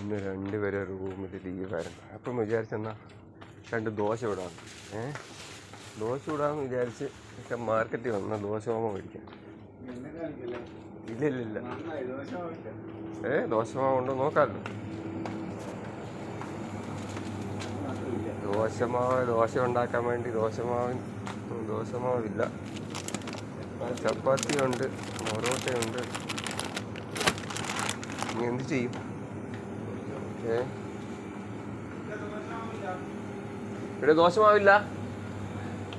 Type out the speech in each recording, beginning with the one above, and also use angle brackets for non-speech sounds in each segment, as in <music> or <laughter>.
ഇന്ന് രണ്ടുപേരെ റൂമിൽ ലീവായിരുന്നു അപ്പം വിചാരിച്ചെന്നാ രണ്ട് ദോശ വിടാം ഏ? ദോശ വിടാമെന്ന് വിചാരിച്ച് പക്ഷെ മാർക്കറ്റിൽ വന്ന ദോശ ഓമ മേടിക്കാം ഇല്ല ഇല്ല ഇല്ല ഏ? ദോശ ഉണ്ടോ നോക്കാമല്ലോ ദോശമാവ് ദോശ ഉണ്ടാക്കാൻ വേണ്ടി ദോശമാവ് ദോശമാവില്ല ചപ്പാത്തി ഉണ്ട് പൊറോട്ടയുണ്ട്. ഇനി എന്ത് ചെയ്യും? ഏ? ഇവിടെ ദോശമാവില്ല.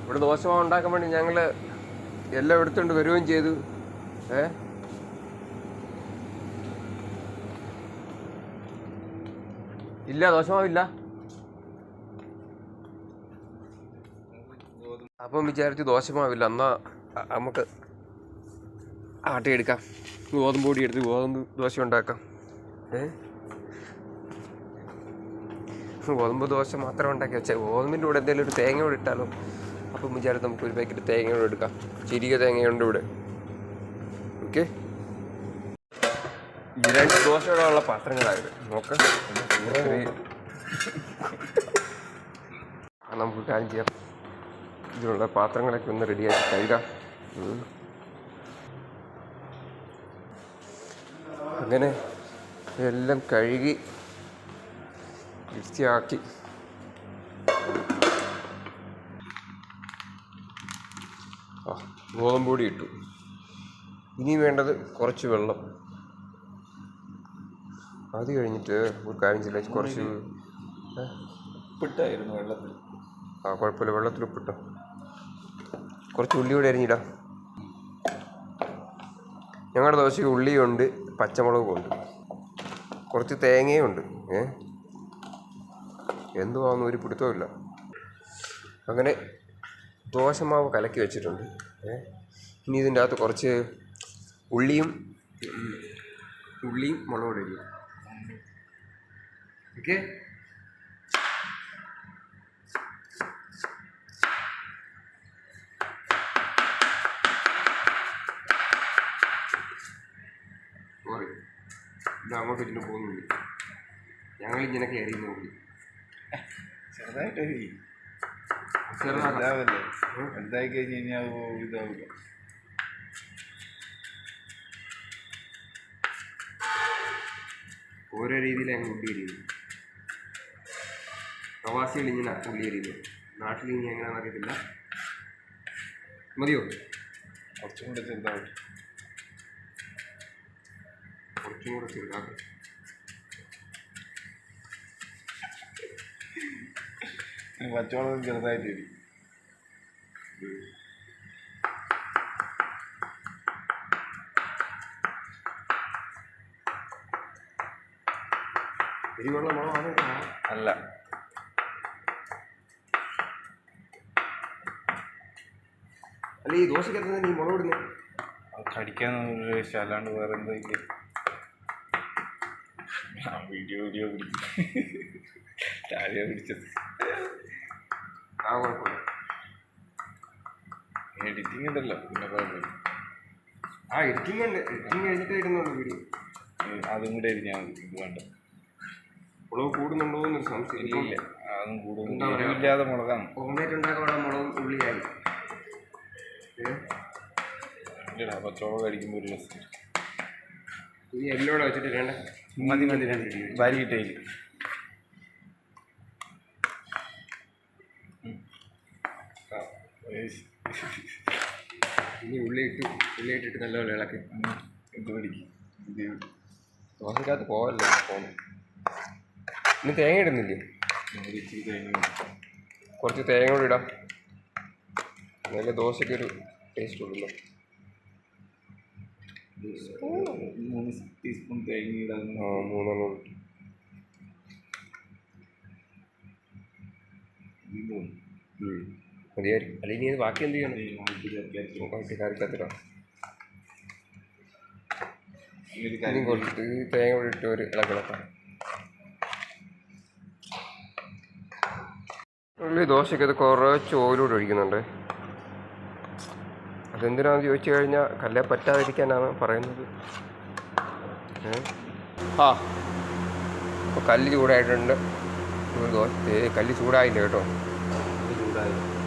ഇവിടെ ദോശമാവ് ഉണ്ടാക്കാൻ വേണ്ടി ഞങ്ങൾ എല്ലാം എടുത്തുകൊണ്ട് വരികയും ചെയ്തു. ഏ? ഇല്ല ദോശമാവില്ല. അപ്പം വിചാരിച്ചു ദോശമാവില്ല. എന്നാ നമുക്ക് ആട്ടിയെടുക്കാം. ഗോതമ്പ് പൊടി എടുത്ത് ഗോതമ്പ് ദോശ ഉണ്ടാക്കാം. ഏ? ഗോതമ്പ് ദോശ മാത്രം ഉണ്ടാക്കി വെച്ചാൽ ഗോതമ്പിന്റെ കൂടെ എന്തെങ്കിലും ഒരു തേങ്ങ കൂടെ ഇട്ടാലോ? അപ്പം വിചാരിച്ചു നമുക്ക് ഒരു പാക്കറ്റ് തേങ്ങ കൂടെ എടുക്കാം. ചിരിക തേങ്ങയുണ്ട് ഇവിടെ. ഓക്കെ രണ്ട് ദോശ പാത്രങ്ങളായത് നോക്കാം. നമുക്ക് കാര്യം ചെയ്യാം. ഇതിനുള്ള പാത്രങ്ങളൊക്കെ ഒന്ന് റെഡിയാക്കി കഴുകാം. അങ്ങനെ എല്ലാം കഴുകി വൃത്തിയാക്കി ആ ഗോതമ്പ് പൊടി ഇട്ടു. ഇനി വേണ്ടത് കുറച്ച് വെള്ളം. അത് കഴിഞ്ഞിട്ട് ഒരു കാര്യം ചെയ്യില്ല കുറച്ച്? ഉപ്പിട്ടായിരുന്നു വെള്ളത്തിൽ. ആ കുഴപ്പമില്ല. വെള്ളത്തിൽ ഉപ്പിട്ടോ. കുറച്ച് ഉള്ളി കൂടെ അരിഞ്ഞിടാം. ഞങ്ങളുടെ ദോശയ്ക്ക് ഉള്ളിയുണ്ട് പച്ചമുളകും ഉണ്ട്. കുറച്ച് തേങ്ങയും ഉണ്ട് ഏ? എന്തുവാന്ന് ഒരു പിടുത്തമില്ല അങ്ങനെ ദോശമാവ് കലക്കി വെച്ചിട്ടുണ്ട്. ഇനി ഇതിന്റെ അകത്ത് കുറച്ച് ഉള്ളിയും ഉള്ളിയും മുളക് പൊടി ഓക്കെ? സോറി ഇത് അങ്ങോട്ട് ഇതിന് ഇങ്ങനെ കയറി ഉള്ളി ചെറുതായിട്ട് ചെറുതാക്കാം. വലുതാവല്ലേ വലുതായി കഴിഞ്ഞ് കഴിഞ്ഞാൽ ഇതാവില്ല ഓരോ ഞങ്ങൾ ഉള്ളി എരിയുന്നു പ്രവാസികൾ ഇങ്ങനെ ഉള്ളി എരിയുന്നു നാട്ടിൽ ഇനി എങ്ങനെയാണെന്ന് അറിയത്തില്ല. മതിയോ? കുറച്ചും കൂടെ ചെറുതായിട്ട് കുറച്ചും കൂടെ ചെറുതാക്കാം പച്ചവളം ചെറുതായിട്ട് ഇരി എരിവുള്ള മുളകാണ് അല്ല. അല്ല ഈ ദോശക്കകത്ത് നീ മുളക് ഇടുന്നത് അത് കടിക്കാൻ ഒരു രക്ഷ അല്ലാണ്ട് വേറെ എന്തെങ്കിലും വീഡിയോ വീഡിയോ പിടിക്കും. <laughs> താഴെ പിടിച്ചത് ആ കുഴപ്പമില്ല എഡിറ്റിംഗ് ഉണ്ടല്ലോ പിന്നെ കുഴപ്പമില്ല ആ എഡിറ്റിംഗ് അല്ല എഡിറ്റിംഗ് കഴിഞ്ഞിട്ട് ഇടുന്നുള്ളൂ വീഡിയോ അതും കൂടെ എരിഞ്ഞാൽ മതി ഇത് വേണ്ട. മുളക് കൂടുന്നുണ്ടോ എന്നൊരു സംശയം. ഇല്ല അതും കൂടുതൽ എന്താ മുളകാണ്. ഓംലേറ്റ് ഉണ്ടാക്കാനുള്ള മുളകും ഉള്ളിയായി? ഇല്ലടാ പച്ചവളം കഴിക്കുമ്പോൾ ഒരു രസം. ഈ എല്ലോടെ വെച്ചിട്ട് വേണ്ട മതി മതി. മതി വാരി കിട്ടേൽ ഇനി ഇട്ട് ഇട്ടു ഉള്ളി ഇട്ടിട്ട് നല്ലപോലെ ഇളക്കി ഇത് പിടിക്കും ദോശക്കകത്ത് പോവല്ലോ? പോകുന്നു ഇനി തേങ്ങ ഇടുന്നില്ലേ? ഇച്ചിരി തേങ്ങ കുറച്ച് തേങ്ങ കൂടി ഇടാം. നല്ല ദോശയ്ക്ക് ഒരു ടേസ്റ്റ് ഉള്ളല്ലോ മൂന്ന് ടീസ്പൂൺ തേങ്ങ ഇടാൻ ആ മൂന്നെണ്ണം ഇട്ടു. മതിയായിരിക്കും. അല്ലെങ്കിൽ ഇത് ബാക്കി എന്ത് ചെയ്യണം? ബാക്കി കറിക്കത്തിടാം ഇനി തേങ്ങ കൂടി ഇട്ട് ഒരു ഇളക്കിളക്കാം ഉള്ളി ദോശയ്ക്കത് കുറച്ച് ഓയിലൂടെ ഒഴിക്കുന്നുണ്ട്. അതെന്തിനാന്ന് ചോദിച്ചു കഴിഞ്ഞാൽ കല്ലേ പറ്റാതിരിക്കാനാണ് പറയുന്നത്. ആ. ഇപ്പോൾ കല്ല് ചൂടായിട്ടുണ്ട്. ദോശ കല്ല് ചൂടായില്ല കേട്ടോ. ചൂടായില്ല ചൂടായി.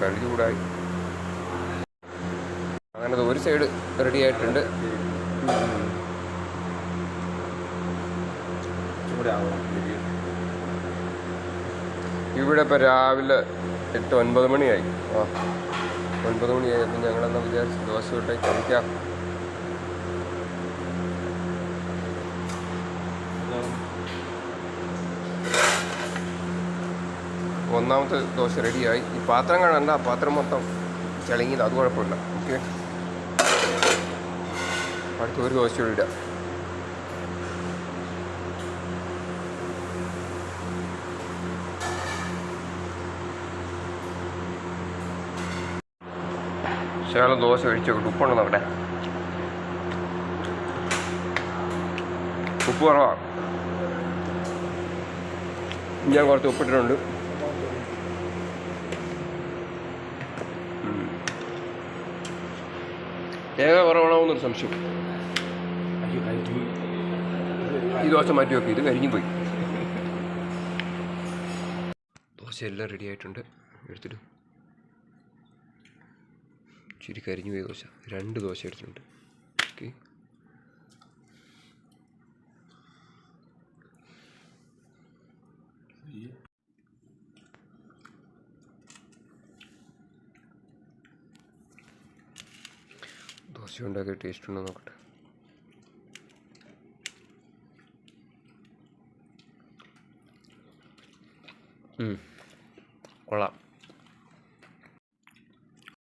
കൂടായി ചൂടായി. അങ്ങനെ ഒരു സൈഡ് റെഡി ആയിട്ടുണ്ട്. ഇവിടെ ഇപ്പോൾ രാവിലെ എട്ട് ഒൻപത് മണിയായി. ആ ഒൻപത് മണിയായപ്പോൾ ഞങ്ങളെന്നാ വിചാരിച്ച് ദോശ ഇട്ടേക്ക് കഴിക്കാം. ഒന്നാമത്തെ ദോശ റെഡിയായി. ഈ പാത്രം കാണണ്ട പാത്രം മൊത്തം ചളിങ്ങിയത് അത് കുഴപ്പമില്ല. ഓക്കെ? അടുത്ത ഒരു ദോശ കൂടി ഇടാം. ശകലം ദോശ ഒഴിച്ചോട്ട് നോക്കട്ടെ ഉപ്പുണ്ടോ നോക്കട്ടെ ഉപ്പ് കുറവാ. ഞാൻ കുറച്ച് ഉപ്പിട്ടിട്ടുണ്ട്. തേങ്ങ കുറവാണോന്നൊരു സംശയം. ഈ ദോശ മാറ്റി വെക്കും ഇത് കരിഞ്ഞു പോയി. ദോശ എല്ലാം റെഡി ആയിട്ടുണ്ട്. എടുത്തിട്ട് ഇച്ചിരി കരിഞ്ഞു പോയ ദോശ. രണ്ട് ദോശ എടുത്തിട്ടുണ്ട്. ഓക്കെ. ഇറച്ചി ഉണ്ടാക്കിയ ടേസ്റ്റ് ഉണ്ടോ നോക്കട്ടെ. കൊള്ളാം.